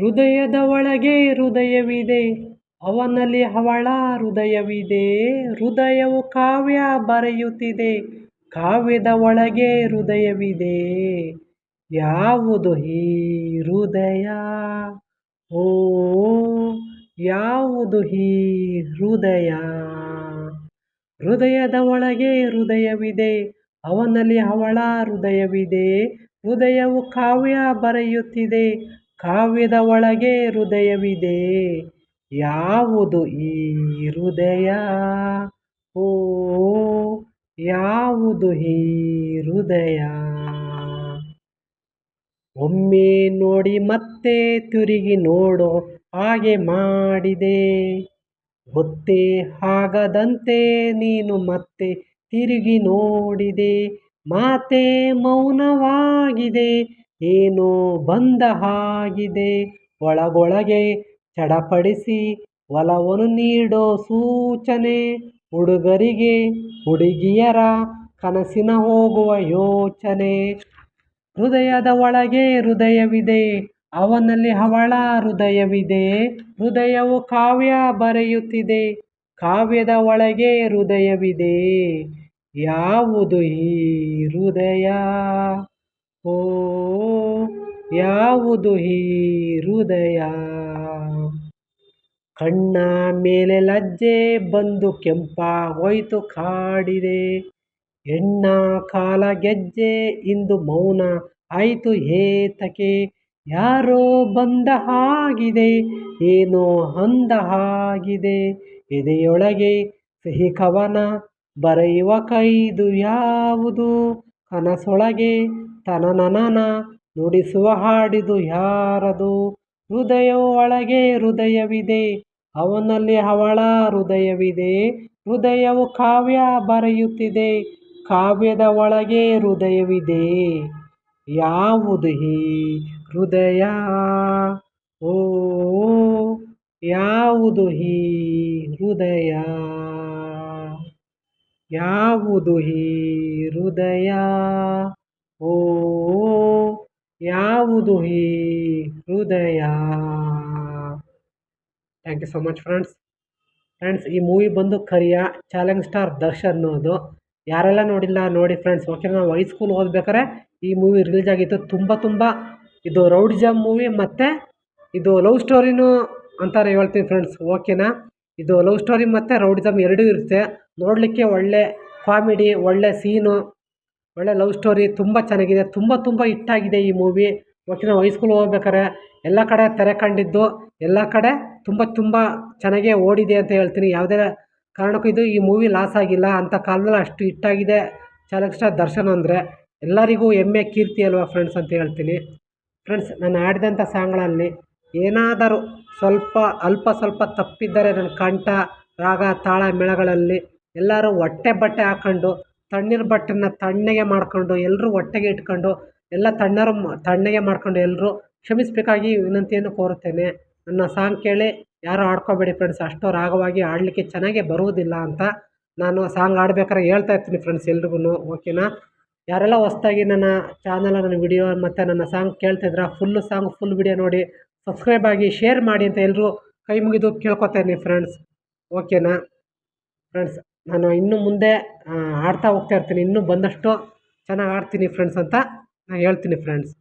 ಹೃದಯದ ಒಳಗೆ ಹೃದಯವಿದೆ, ಅವನಲ್ಲಿ ಅವಳ ಹೃದಯವಿದೆ. ಹೃದಯವು ಕಾವ್ಯ ಬರೆಯುತ್ತಿದೆ, ಕಾವ್ಯದ ಒಳಗೆ ಹೃದಯವಿದೆ. ಯಾವುದು ಈ ಹೃದಯ? ಓ, ಯಾವುದು ಈ ಹೃದಯ? ಹೃದಯದ ಒಳಗೆ ಹೃದಯವಿದೆ, ಅವನಲ್ಲಿ ಅವಳ ಹೃದಯವಿದೆ. ಹೃದಯವು ಕಾವ್ಯ ಬರೆಯುತ್ತಿದೆ ಕಾವ್ಯದ ಒಳಗೆ ಹೃದಯವಿದೆ. ಯಾವುದು ಈ ಹೃದಯ? ಓ, ಯಾವುದು ಈ ಹೃದಯ? ಒಮ್ಮೆ ನೋಡಿ ಮತ್ತೆ ತಿರುಗಿ ನೋಡೋ ಹಾಗೆ ಮಾಡಿದೆ. ಗೊತ್ತೇ ಆಗದಂತೆ ನೀನು ಮತ್ತೆ ತಿರುಗಿ ನೋಡಿದೆ. ಮಾತೆ ಮೌನವಾಗಿದೆ. ಏನೋ ಬಂದ ಹಾಗಿದೆ? ಒಳಗೊಳಗೆ ಚಡಪಡಿಸಿ ಒಲವನ್ನು ನೀಡೋ ಸೂಚನೆ. ಹುಡುಗರಿಗೆ, ಹುಡುಗಿಯರ ಕನಸಿನ ಹೋಗುವ ಯೋಚನೆ. ಹೃದಯದ ಒಳಗೆ ಹೃದಯವಿದೆ, ಅವನಲ್ಲಿ ಅವಳ ಹೃದಯವಿದೆ. ಹೃದಯವು ಕಾವ್ಯ ಬರೆಯುತ್ತಿದೆ, ಕಾವ್ಯದ ಒಳಗೆ ಹೃದಯವಿದೆ. ಯಾವುದು ಈ ಹೃದಯ? ಓ, ಯಾವುದು ಈ ಹೃದಯ? ಕಣ್ಣ ಮೇಲೆ ಲಜ್ಜೆ ಬಂದು ಕೆಂಪಾಗೋಯ್ತು ಕಾಡಿದೆ. ಹೆಣ್ಣ ಕಾಲ ಗೆಜ್ಜೆ, ಇಂದು ಮೌನ ಆಯಿತು ಏತಕೆ ಯಾರೋ ಬಂದ ಹಾಗಿದೆ, ಏನೋ ಅಂದ ಹಾಗಿದೆ. ಎದೆಯೊಳಗೆ ಸಿಹಿ ಕವನ ಬರೆಯುವ ಕೈದು ಯಾವುದು? ಕನಸೊಳಗೆ ತನನನನ ನುಡಿಸುವ ಹಾಡಿದು ಯಾರದು? ಹೃದಯವು ಒಳಗೆ ಹೃದಯವಿದೆ, ಅವನಲ್ಲಿ ಅವಳ ಹೃದಯವಿದೆ. ಹೃದಯವು ಕಾವ್ಯ ಬರೆಯುತ್ತಿದೆ, ಕಾವ್ಯದ ಒಳಗೆ ಹೃದಯವಿದೆ. ಯಾವುದು ಈ ಹೃದಯ? ಓ, ಯಾವುದು ಈ ಹೃದಯ? ಯಾವುದು ಈ ಹೃದಯ? ಓ, ಯಾವುದು ಈ ಹೃದಯ? Thank you so much friends friends ಈ ಮೂವಿ ಬಂದು ಕರಿಯ ಚಾಲೆಂಜ್ ಸ್ಟಾರ್ ದರ್ಶನ್ ಅನ್ನೋದು. ಯಾರೆಲ್ಲ ನೋಡಿಲ್ಲ, ನೋಡಿ ಫ್ರೆಂಡ್ಸ್ ಓಕೆ ನಾವು ಹೈಸ್ಕೂಲ್ ಓದ್ಬೇಕಾರೆ ಈ ಮೂವಿ ರಿಲೀಸ್ ಆಗಿತ್ತು. ತುಂಬ ತುಂಬ ಇದು ರೌಡಿಜಮ್ ಮೂವಿ ಮತ್ತು ಇದು ಲವ್ ಸ್ಟೋರಿನೂ ಅಂತಾರೆ ಹೇಳ್ತೀನಿ ಫ್ರೆಂಡ್ಸ್ ಓಕೆನಾ ಇದು ಲವ್ ಸ್ಟೋರಿ ಮತ್ತು ರೌಡಿಸಮ್ ಎರಡೂ ಇರುತ್ತೆ. ನೋಡಲಿಕ್ಕೆ ಒಳ್ಳೆ ಕಾಮಿಡಿ ಒಳ್ಳೆ ಸೀನು ಒಳ್ಳೆ ಲವ್ ಸ್ಟೋರಿ ತುಂಬ ಚೆನ್ನಾಗಿದೆ, ತುಂಬ ತುಂಬ ಹಿಟ್ಟಾಗಿದೆ ಈ ಮೂವಿ ಒಟ್ಟು ನಾವು ಹೈಸ್ಕೂಲ್ ಹೋಗ್ಬೇಕಾರೆ ಎಲ್ಲ ಕಡೆ ತೆರೆ ಕಂಡಿದ್ದು, ಎಲ್ಲ ಕಡೆ ತುಂಬ ತುಂಬ ಚೆನ್ನಾಗೇ ಓಡಿದೆ ಅಂತ ಹೇಳ್ತೀನಿ. ಯಾವುದೇ ಕಾರಣಕ್ಕೂ ಇದು ಈ ಮೂವಿ ಲಾಸ್ ಆಗಿಲ್ಲ. ಅಂಥ ಕಾಲದಲ್ಲಿ ಅಷ್ಟು ಹಿಟ್ಟಾಗಿದೆ ಚಾಲಕ್ ಸ್ಟಾರ್ ದರ್ಶನ್ ಅಂದರೆ. ಎಲ್ಲರಿಗೂ ಹೆಮ್ಮೆ, ಕೀರ್ತಿ ಅಲ್ವಾ ಫ್ರೆಂಡ್ಸ್ ಅಂತ ಹೇಳ್ತೀನಿ. ಫ್ರೆಂಡ್ಸ್ ನಾನು ಆಡಿದಂಥ ಸಾಂಗ್ಗಳಲ್ಲಿ ಏನಾದರೂ ಸ್ವಲ್ಪ, ಅಲ್ಪ ಸ್ವಲ್ಪ ತಪ್ಪಿದ್ದರೆ ನನ್ನ ಕಂಠ, ರಾಗ, ತಾಳ, ಮೇಳಗಳಲ್ಲಿ ಎಲ್ಲರೂ ಹೊಟ್ಟೆ ಬಟ್ಟೆ ಹಾಕ್ಕೊಂಡು ತಣ್ಣೀರು ಬಟ್ಟೆನ ತಣ್ಣಗೆ ಮಾಡಿಕೊಂಡು ಎಲ್ಲರೂ ಹೊಟ್ಟೆಗೆ ಇಟ್ಕೊಂಡು, ಎಲ್ಲ ತಣ್ಣರು ತಣ್ಣಗೆ ಮಾಡ್ಕೊಂಡು ಎಲ್ಲರೂ ಕ್ಷಮಿಸಬೇಕಾಗಿ ವಿನಂತಿಯನ್ನು ಕೋರುತ್ತೇನೆ. ನನ್ನ ಸಾಂಗ್ ಕೇಳಿ ಯಾರೂ ಆಡ್ಕೋಬೇಡಿ ಫ್ರೆಂಡ್ಸ್ ಅಷ್ಟು ರಾಗವಾಗಿ ಆಡಲಿಕ್ಕೆ ಚೆನ್ನಾಗೇ ಬರುವುದಿಲ್ಲ ಅಂತ ನಾನು ಸಾಂಗ್ ಆಡ್ಬೇಕಾದ್ರೆ ಹೇಳ್ತಾ ಇರ್ತೀನಿ ಫ್ರೆಂಡ್ಸ್ ಎಲ್ರಿಗೂ ಓಕೆನಾ ಯಾರೆಲ್ಲ ಹೊಸ್ದಾಗಿ ನನ್ನ ಚಾನಲ್ ನನ್ನ ವಿಡಿಯೋ ಮತ್ತು ನನ್ನ ಸಾಂಗ್ ಕೇಳ್ತಿದ್ರೆ ಫುಲ್ಲು ಸಾಂಗ್ ಫುಲ್ ವಿಡಿಯೋ ನೋಡಿ ಸಬ್ಸ್ಕ್ರೈಬ್ ಆಗಿ ಶೇರ್ ಮಾಡಿ ಅಂತ ಎಲ್ಲರೂ ಕೈ ಮುಗಿದು ಕೇಳ್ಕೊತೇನೆ ಫ್ರೆಂಡ್ಸ್ ಓಕೆನಾ ಫ್ರೆಂಡ್ಸ್ ನಾನು ಇನ್ನು ಮುಂದೆ ಆಡ್ತಾ ಹೋಗ್ತಾ ಇರ್ತೀನಿ. ಇನ್ನೂ ಬಂದಷ್ಟು ಚೆನ್ನಾಗಿ ಆಡ್ತೀನಿ ಫ್ರೆಂಡ್ಸ್ ಅಂತ ನಾನು ಹೇಳ್ತೀನಿ ಫ್ರೆಂಡ್ಸ್